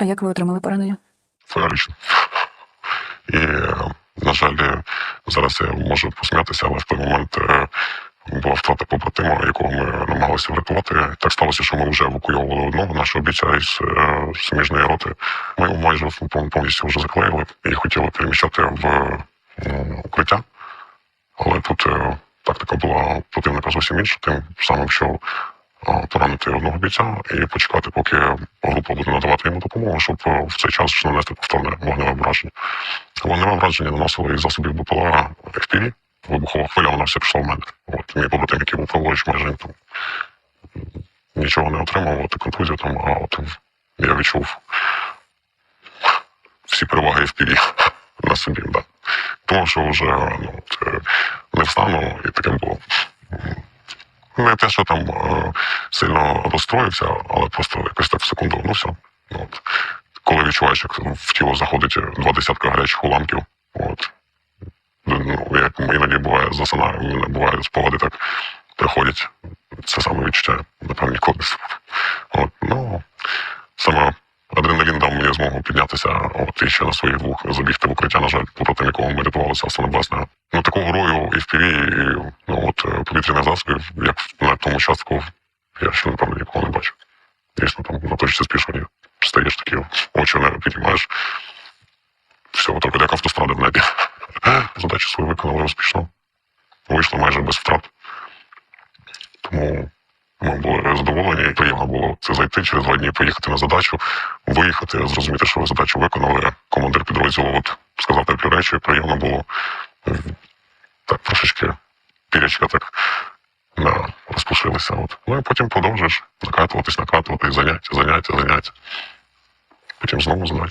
А як ви отримали поранення? феєрично. І, на жаль, зараз я можу посміятися, але в той момент е, була втрата побратима, якого ми намагалися врятувати. Так сталося, що ми вже евакуйовували одного нашого бійця із е, суміжної роти. Ми його майже повністю вже заклеїли і хотіли переміщати в е, укриття. Але тут тактика була противника зовсім інша, тим самим, що поранити одного бійця і почекати, поки група буде надавати йому допомогу, щоб е, в цей час нанести повторне вогневе враження. Вогневе враження наносили із засобів БПЛА FPV, вибухова хвиля, вона все пішла в мене. От мій побратим, який був праворуч, майже там нічого не отримав, от контузію там, а от я відчув всі переваги FPV на собі, да. Тому що вже ну, це не встану, і таке було. Не те, що там е, сильно розстроївся, але просто якось так в секунду, ну все. Ну, От. Коли відчуваєш, як в тіло заходить два десятка гарячих уламків, от. Ну, як іноді буває, засинаю, у мене буває спогади так приходять. Це саме відчуття, напевно, ніколи. От, ну, саме адреналін дав мені змогу піднятися, от, і ще на своїх двох забігти в укриття, на жаль, проти якого ми рятувалися, саме власне. Ну, такого рою і в піві, і ну, от, е, повітряних засобів, як на тому частку, я ще, напевно, ніколи не бачив. Дійсно, там на точці спішування стаєш такі, очі не піднімаєш. Все, так як автостради в небі. Задачу свою виконали успішно. Вийшло майже без втрат. Тому ми були задоволені і приємно було це зайти через два дні, поїхати на задачу, виїхати, зрозуміти, що ви задачу виконали. Командир підрозділу от, сказав такі речі, приємно було. Пірячка так да, розпушилися. От. Ну і потім продовжуєш накатуватись, накатуватись, заняття, заняття, заняття. Потім знову задача.